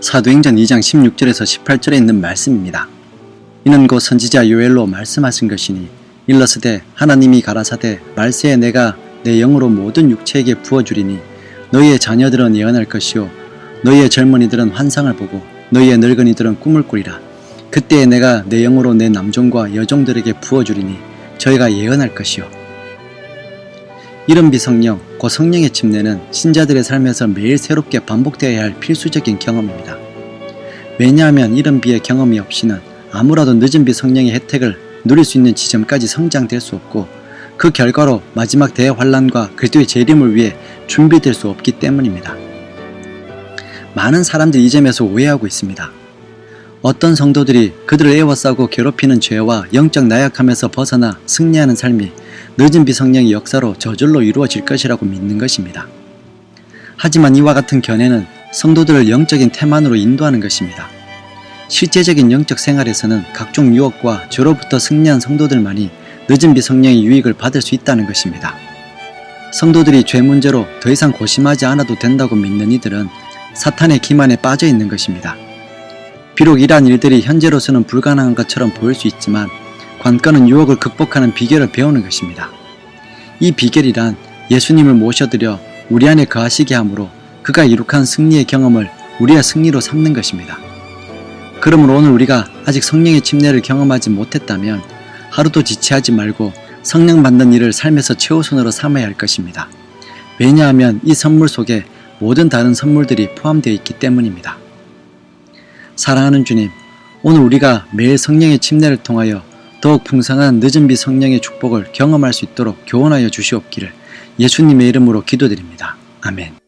사도행전 2장 16절에서 18절에 있는 말씀입니다. 이는 곧 선지자 요엘로 말씀하신 것이니 일러스되 하나님이 가라사대 말세에 내가 내 영으로 모든 육체에게 부어주리니 너희의 자녀들은 예언할 것이요 너희의 젊은이들은 환상을 보고 너희의 늙은이들은 꿈을 꾸리라 그때에 내가 내 영으로 내 남종과 여종들에게 부어주리니 저희가 예언할 것이요 이런 비성령, 곧 성령의 침례는 신자들의 삶에서 매일 새롭게 반복되어야 할 필수적인 경험입니다. 왜냐하면 이런 비의 경험이 없이는 아무라도 늦은 비 성령의 혜택을 누릴 수 있는 지점까지 성장될 수 없고 그 결과로 마지막 대환란과 그리스도의 재림을 위해 준비될 수 없기 때문입니다. 많은 사람들이 이 점에서 오해하고 있습니다. 어떤 성도들이 그들을 애워싸고 괴롭히는 죄와 영적 나약함에서 벗어나 승리하는 삶이 늦은 비성령의 역사로 저절로 이루어질 것이라고 믿는 것입니다. 하지만 이와 같은 견해는 성도들을 영적인 태만으로 인도하는 것입니다. 실제적인 영적 생활에서는 각종 유혹과 죄로부터 승리한 성도들만이 늦은 비성령의 유익을 받을 수 있다는 것입니다. 성도들이 죄 문제로 더 이상 고심하지 않아도 된다고 믿는 이들은 사탄의 기만에 빠져 있는 것입니다. 비록 이러한 일들이 현재로서는 불가능한 것처럼 보일 수 있지만 관건은 유혹을 극복하는 비결을 배우는 것입니다. 이 비결이란 예수님을 모셔드려 우리 안에 거하시게 함으로 그가 이룩한 승리의 경험을 우리의 승리로 삼는 것입니다. 그러므로 오늘 우리가 아직 성령의 침례를 경험하지 못했다면 하루도 지체하지 말고 성령 받는 일을 삶에서 최우선으로 삼아야 할 것입니다. 왜냐하면 이 선물 속에 모든 다른 선물들이 포함되어 있기 때문입니다. 사랑하는 주님, 오늘 우리가 매일 성령의 침례를 통하여 더욱 풍성한 늦은 비 성령의 축복을 경험할 수 있도록 교훈하여 주시옵기를 예수님의 이름으로 기도드립니다. 아멘.